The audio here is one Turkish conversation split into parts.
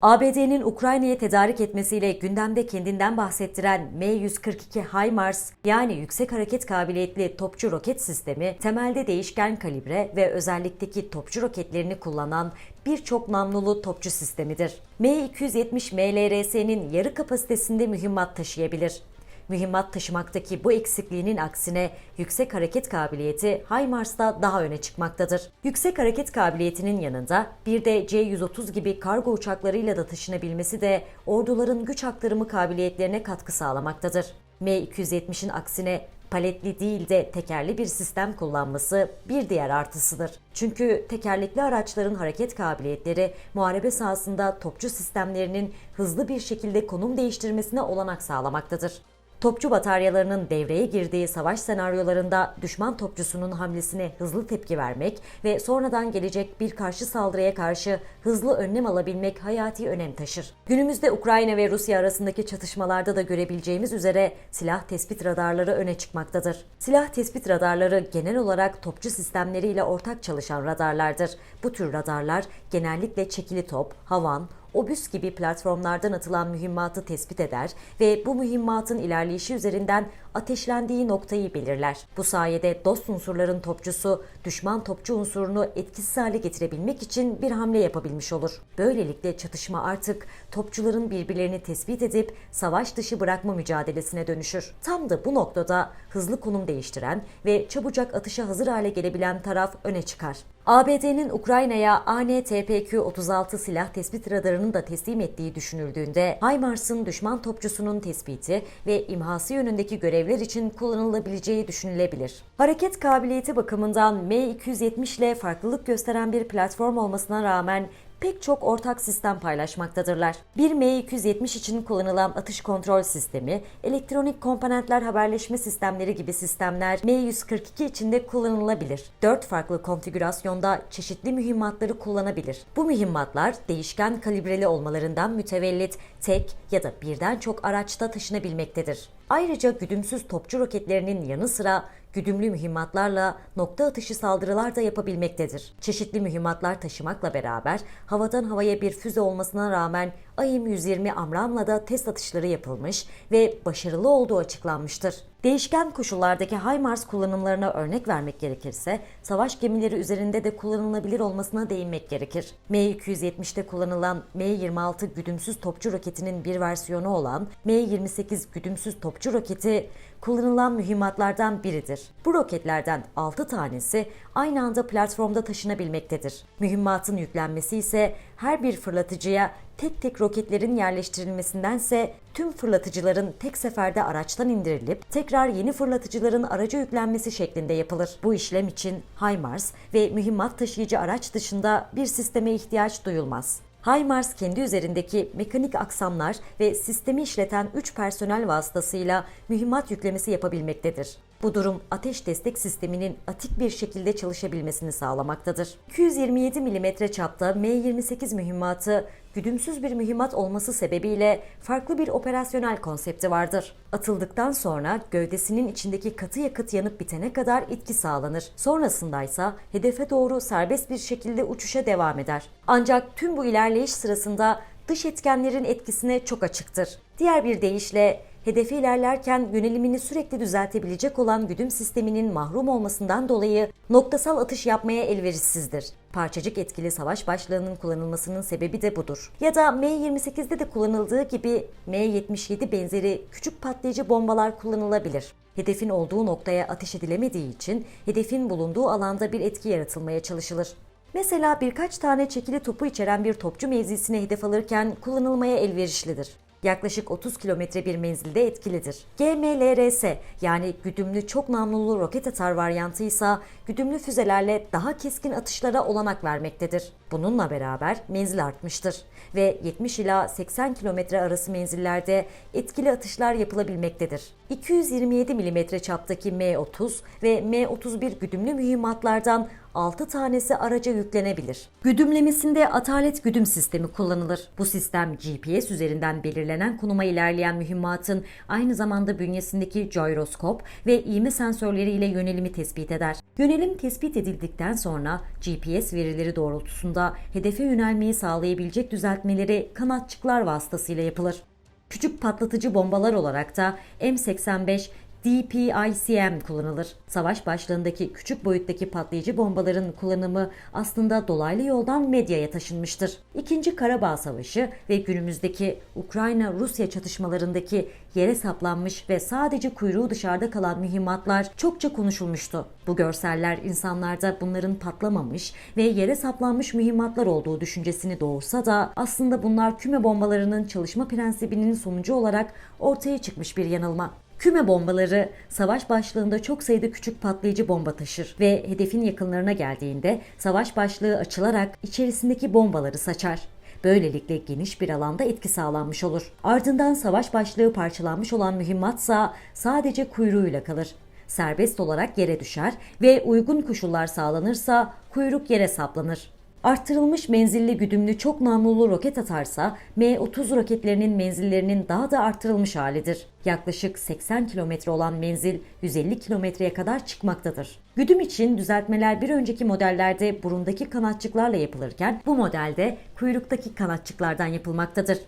ABD'nin Ukrayna'ya tedarik etmesiyle gündemde kendinden bahsettiren M142 HIMARS yani yüksek hareket kabiliyetli topçu roket sistemi temelde değişken kalibre ve özellikteki topçu roketlerini kullanan birçok namlulu topçu sistemidir. M270 MLRS'nin yarı kapasitesinde mühimmat taşıyabilir. Mühimmat taşımaktaki bu eksikliğinin aksine yüksek hareket kabiliyeti HIMARS'ta daha öne çıkmaktadır. Yüksek hareket kabiliyetinin yanında bir de C-130 gibi kargo uçaklarıyla da taşınabilmesi de orduların güç aktarımı kabiliyetlerine katkı sağlamaktadır. M270'in aksine paletli değil de tekerli bir sistem kullanması bir diğer artısıdır. Çünkü tekerlekli araçların hareket kabiliyetleri muharebe sahasında topçu sistemlerinin hızlı bir şekilde konum değiştirmesine olanak sağlamaktadır. Topçu bataryalarının devreye girdiği savaş senaryolarında düşman topçusunun hamlesine hızlı tepki vermek ve sonradan gelecek bir karşı saldırıya karşı hızlı önlem alabilmek hayati önem taşır. Günümüzde Ukrayna ve Rusya arasındaki çatışmalarda da görebileceğimiz üzere silah tespit radarları öne çıkmaktadır. Silah tespit radarları genel olarak topçu sistemleriyle ortak çalışan radarlardır. Bu tür radarlar genellikle çekili top, havan, obüs gibi platformlardan atılan mühimmatı tespit eder ve bu mühimmatın ilerleyişi üzerinden ateşlendiği noktayı belirler. Bu sayede dost unsurların topçusu düşman topçu unsurunu etkisiz hale getirebilmek için bir hamle yapabilmiş olur. Böylelikle çatışma artık topçuların birbirlerini tespit edip savaş dışı bırakma mücadelesine dönüşür. Tam da bu noktada hızlı konum değiştiren ve çabucak atışa hazır hale gelebilen taraf öne çıkar. ABD'nin Ukrayna'ya ANTPQ-36 silah tespit radarını da teslim ettiği düşünüldüğünde HIMARS'ın düşman topçusunun tespiti ve imhası yönündeki görevler için kullanılabileceği düşünülebilir. Hareket kabiliyeti bakımından M270 ile farklılık gösteren bir platform olmasına rağmen pek çok ortak sistem paylaşmaktadırlar. Bir M270 için kullanılan atış kontrol sistemi, elektronik komponentler haberleşme sistemleri gibi sistemler M142 için de kullanılabilir. 4 farklı konfigürasyonda çeşitli mühimmatları kullanabilir. Bu mühimmatlar değişken kalibreli olmalarından mütevellit tek ya da birden çok araçta taşınabilmektedir. Ayrıca güdümsüz topçu roketlerinin yanı sıra güdümlü mühimmatlarla nokta atışı saldırılar da yapabilmektedir. Çeşitli mühimmatlar taşımakla beraber havadan havaya bir füze olmasına rağmen AIM-120 Amram'la da test atışları yapılmış ve başarılı olduğu açıklanmıştır. Değişken koşullardaki HIMARS kullanımlarına örnek vermek gerekirse, savaş gemileri üzerinde de kullanılabilir olmasına değinmek gerekir. M270'te kullanılan M26 güdümsüz topçu roketinin bir versiyonu olan M28 güdümsüz topçu roketi kullanılan mühimmatlardan biridir. Bu roketlerden 6 tanesi aynı anda platformda taşınabilmektedir. Mühimmatın yüklenmesi ise her bir fırlatıcıya tek tek roketlerin yerleştirilmesindense tüm fırlatıcıların tek seferde araçtan indirilip tekrar yeni fırlatıcıların araca yüklenmesi şeklinde yapılır. Bu işlem için HIMARS ve mühimmat taşıyıcı araç dışında bir sisteme ihtiyaç duyulmaz. HIMARS kendi üzerindeki mekanik aksamlar ve sistemi işleten 3 personel vasıtasıyla mühimmat yüklemesi yapabilmektedir. Bu durum ateş destek sisteminin atik bir şekilde çalışabilmesini sağlamaktadır. 227 mm çapta M28 mühimmatı güdümsüz bir mühimmat olması sebebiyle farklı bir operasyonel konsepti vardır. Atıldıktan sonra gövdesinin içindeki katı yakıt yanıp bitene kadar itki sağlanır. Sonrasında ise hedefe doğru serbest bir şekilde uçuşa devam eder. Ancak tüm bu ilerleyiş sırasında dış etkenlerin etkisine çok açıktır. Diğer bir deyişle hedefe ilerlerken yönelimini sürekli düzeltebilecek olan güdüm sisteminin mahrum olmasından dolayı noktasal atış yapmaya elverişsizdir. Parçacık etkili savaş başlığının kullanılmasının sebebi de budur. Ya da M28'de de kullanıldığı gibi M77 benzeri küçük patlayıcı bombalar kullanılabilir. Hedefin olduğu noktaya ateş edilemediği için hedefin bulunduğu alanda bir etki yaratılmaya çalışılır. Mesela birkaç tane çekili topu içeren bir topçu mevzisine hedef alırken kullanılmaya elverişlidir yaklaşık 30 kilometre bir menzilde etkilidir. GMLRS yani güdümlü çok namlulu roket atar varyantı ise güdümlü füzelerle daha keskin atışlara olanak vermektedir. Bununla beraber menzil artmıştır ve 70 ila 80 kilometre arası menzillerde etkili atışlar yapılabilmektedir. 227 mm çaptaki M30 ve M31 güdümlü mühimmatlardan 6 tanesi araca yüklenebilir. Güdümlemesinde atalet güdüm sistemi kullanılır. Bu sistem GPS üzerinden belirlenen konuma ilerleyen mühimmatın aynı zamanda bünyesindeki gyroskop ve iğme sensörleriyle yönelimi tespit eder. Yönelim tespit edildikten sonra GPS verileri doğrultusunda hedefe yönelmeyi sağlayabilecek düzeltmeleri kanatçıklar vasıtasıyla yapılır. Küçük patlatıcı bombalar olarak da M85 DPICM kullanılır. Savaş başlığındaki küçük boyuttaki patlayıcı bombaların kullanımı aslında dolaylı yoldan medyaya taşınmıştır. İkinci Karabağ Savaşı ve günümüzdeki Ukrayna-Rusya çatışmalarındaki yere saplanmış ve sadece kuyruğu dışarıda kalan mühimmatlar çokça konuşulmuştu. Bu görseller insanlarda bunların patlamamış ve yere saplanmış mühimmatlar olduğu düşüncesini doğursa da aslında bunlar küme bombalarının çalışma prensibinin sonucu olarak ortaya çıkmış bir yanılma. Küme bombaları savaş başlığında çok sayıda küçük patlayıcı bomba taşır ve hedefin yakınlarına geldiğinde savaş başlığı açılarak içerisindeki bombaları saçar. Böylelikle geniş bir alanda etki sağlanmış olur. Ardından savaş başlığı parçalanmış olan mühimmatsa sadece kuyruğuyla kalır. Serbest olarak yere düşer ve uygun koşullar sağlanırsa kuyruk yere saplanır. Arttırılmış menzilli güdümlü çok namlulu roket atarsa M-30 roketlerinin menzillerinin daha da arttırılmış halidir. Yaklaşık 80 kilometre olan menzil 150 kilometreye kadar çıkmaktadır. Güdüm için düzeltmeler bir önceki modellerde burundaki kanatçıklarla yapılırken bu modelde kuyruktaki kanatçıklardan yapılmaktadır.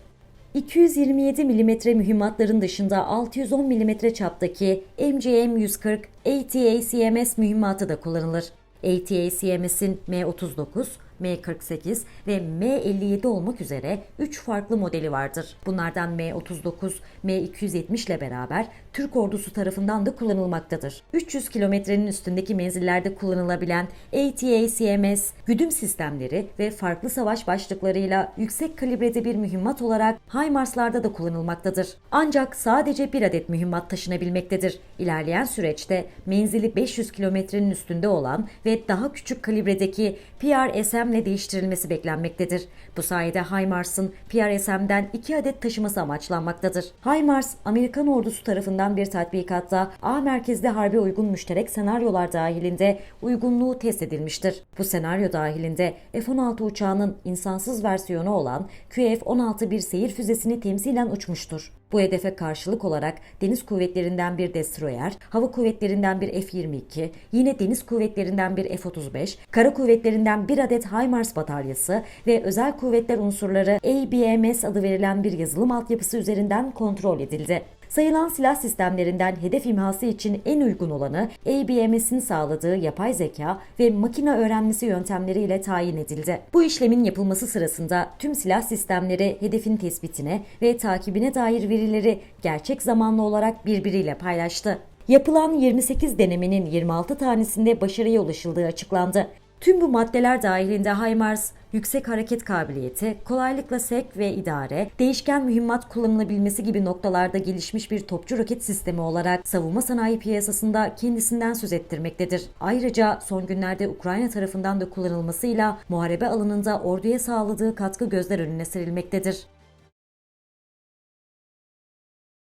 227 mm mühimmatların dışında 610 mm çaptaki MGM-140 ATACMS mühimmatı da kullanılır. ATACMS'in M39, M48 ve M57 olmak üzere 3 farklı modeli vardır. Bunlardan M39, M270 ile beraber Türk ordusu tarafından da kullanılmaktadır. 300 kilometrenin üstündeki menzillerde kullanılabilen ATACMS, güdüm sistemleri ve farklı savaş başlıklarıyla yüksek kalibrede bir mühimmat olarak HIMARS'larda da kullanılmaktadır. Ancak sadece bir adet mühimmat taşınabilmektedir. İlerleyen süreçte menzili 500 kilometrenin üstünde olan ve daha küçük kalibredeki PRSM ile değiştirilmesi beklenmektedir. Bu sayede HIMARS'ın PRSM'den 2 adet taşıması amaçlanmaktadır. HIMARS, Amerikan ordusu tarafından bir tatbikatta A merkezde harbe uygun müşterek senaryolar dahilinde uygunluğu test edilmiştir. Bu senaryo dahilinde F-16 uçağının insansız versiyonu olan QF-16 bir seyir füzesini temsilen uçmuştur. Bu hedefe karşılık olarak deniz kuvvetlerinden bir destroyer, hava kuvvetlerinden bir F-22, yine deniz kuvvetlerinden bir F-35, kara kuvvetlerinden bir adet HIMARS bataryası ve özel kuvvetler unsurları ABMS adı verilen bir yazılım altyapısı üzerinden kontrol edildi. Sayılan silah sistemlerinden hedef imhası için en uygun olanı ABMS'in sağladığı yapay zeka ve makine öğrenmesi yöntemleriyle tayin edildi. Bu işlemin yapılması sırasında tüm silah sistemleri hedefin tespitine ve takibine dair verileri gerçek zamanlı olarak birbiriyle paylaştı. Yapılan 28 denemenin 26 tanesinde başarıya ulaşıldığı açıklandı. Tüm bu maddeler dahilinde HIMARS, yüksek hareket kabiliyeti, kolaylıkla sevk ve idare, değişken mühimmat kullanılabilmesi gibi noktalarda gelişmiş bir topçu roket sistemi olarak savunma sanayi piyasasında kendisinden söz ettirmektedir. Ayrıca son günlerde Ukrayna tarafından da kullanılmasıyla muharebe alanında orduya sağladığı katkı gözler önüne serilmektedir.